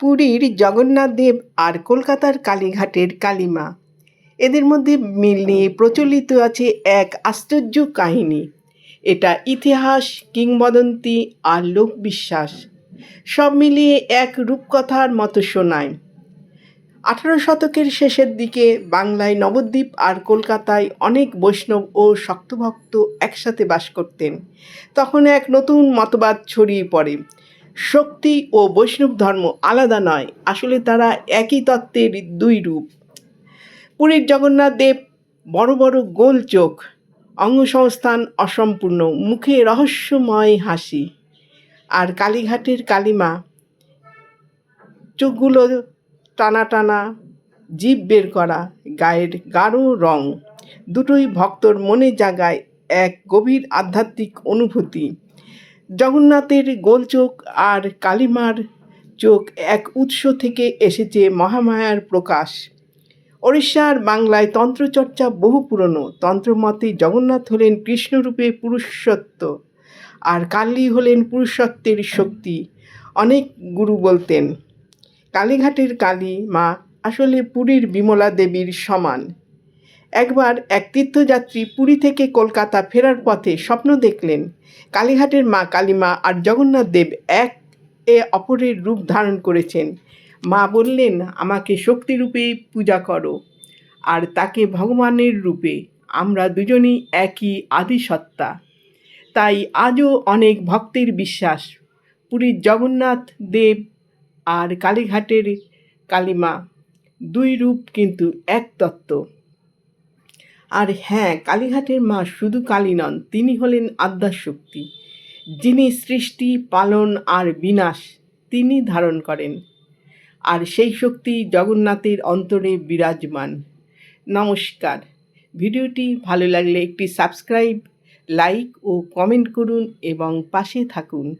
পুরীর জগন্নাথ দেব আর কলকাতার কালীঘাটের কালীমা। এদের মধ্যে মিল নিয়ে প্রচলিত আছে এক আশ্চর্য কাহিনী। এটা ইতিহাস, কিংবদন্তি আর লোকবিশ্বাস। সব মিলিয়ে এক রূপকথার মতো শোনায়। আঠারো শতকের শেষের দিকে বাংলায় নবদ্বীপ আর কলকাতায় অনেক বৈষ্ণব ও শক্তভক্ত একসাথে বাস করতেন। তখন এক নতুন মতবাদ ছড়িয়ে পড়ে। শক্তি ও বৈষ্ণব ধর্ম আলাদা নয়, আসলে তারা একই তত্ত্বের দুই রূপ। পুরীর জগন্নাথ দেব বড় বড় গোল চোখ, অঙ্গসংস্থান অসম্পূর্ণ, মুখে রহস্যময় হাসি। আর কালীঘাটের কালিমা, চোখগুলো টানা টানা জিভ বের করা, গায়ের গাঢ় রং, দুটোই ভক্তর মনে জাগায় এক গভীর আধ্যাত্মিক অনুভূতি। জগন্নাথের গোল চোখ আর কালিমার চোখ এক উৎস থেকে এসেছে মহামায়ার প্রকাশ। ওড়িশার বাংলায় তন্ত্রচর্চা বহু পুরনো। তন্ত্রমতে জগন্নাথ হলেন কৃষ্ণরূপে পুরুষত্ব আর কালী হলেন পুরুষত্বের শক্তি। অনেক গুরু বলতেন, কালীঘাটের কালী মা আসলে পুরীর বিমলা দেবীর সমান। একবার এক তীর্থযাত্রী পুরী থেকে কলকাতা ফেরার পথে স্বপ্ন দেখলেন কালীঘাটের মা কালীমা আর জগন্নাথ দেব এক এ অপরের রূপ ধারণ করেছেন। মা বললেন, আমাকে শক্তিরূপে পূজা করো আর তাকে ভগবানের রূপে। আমরা দুজনই একই আদিসত্তা। তাই আজও অনেক ভক্তের বিশ্বাস। পুরীর জগন্নাথ দেব আর কালীঘাটের কালীমা দুই রূপ কিন্তু এক তত্ত্ব। আর হ্যাঁ কালীঘাটের মা শুধু কালী নন, তিনি হলেন আদ্যাশক্তি, যিনি সৃষ্টি, পালন আর বিনাশ তিনি ধারণ করেন। আর সেই শক্তি জগন্নাথের অন্তরে বিরাজমান। নমস্কার। ভিডিওটি ভালো লাগলে একটি সাবস্ক্রাইব, লাইক ও কমেন্ট করুন এবং পাশে থাকুন।